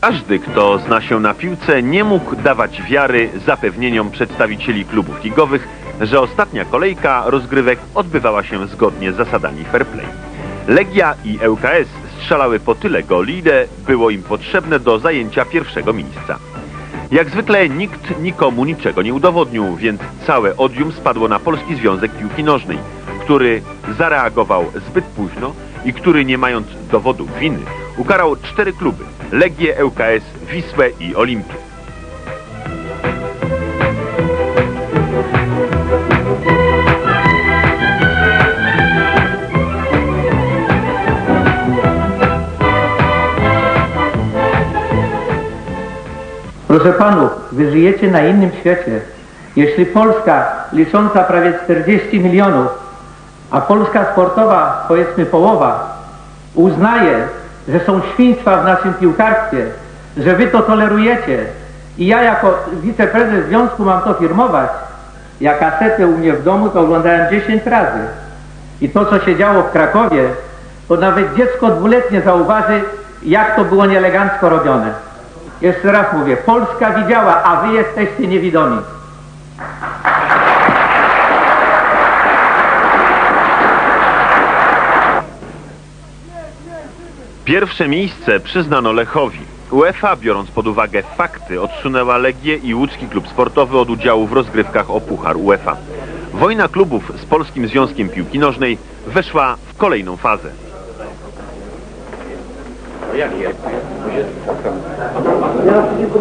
Każdy, kto zna się na piłce, nie mógł dawać wiary zapewnieniom przedstawicieli klubów ligowych, że ostatnia kolejka rozgrywek odbywała się zgodnie z zasadami fair play. Legia i ŁKS strzelały po tyle goli, ile było im potrzebne do zajęcia pierwszego miejsca. Jak zwykle nikt nikomu niczego nie udowodnił, więc całe odium spadło na Polski Związek Piłki Nożnej, który zareagował zbyt późno i który nie mając dowodów winy ukarał cztery kluby Legię, ŁKS, Wisłę i Olimpię. Proszę panów, wy żyjecie na innym świecie. Jeśli Polska licząca prawie 40 milionów, a Polska sportowa powiedzmy połowa, uznaje, że są świństwa w naszym piłkarstwie, że wy to tolerujecie i ja jako wiceprezes związku mam to firmować, ja kasetę u mnie w domu to oglądałem 10 razy. I to, co się działo w Krakowie, to nawet dziecko dwuletnie zauważy, jak to było nieelegancko robione. Jeszcze raz mówię, Polska widziała, a wy jesteście niewidomi. Pierwsze miejsce przyznano Lechowi. UEFA, biorąc pod uwagę fakty, odsunęła Legię i łódzki klub sportowy od udziału w rozgrywkach o Puchar UEFA. Wojna klubów z Polskim Związkiem Piłki Nożnej weszła w kolejną fazę. Ja tylko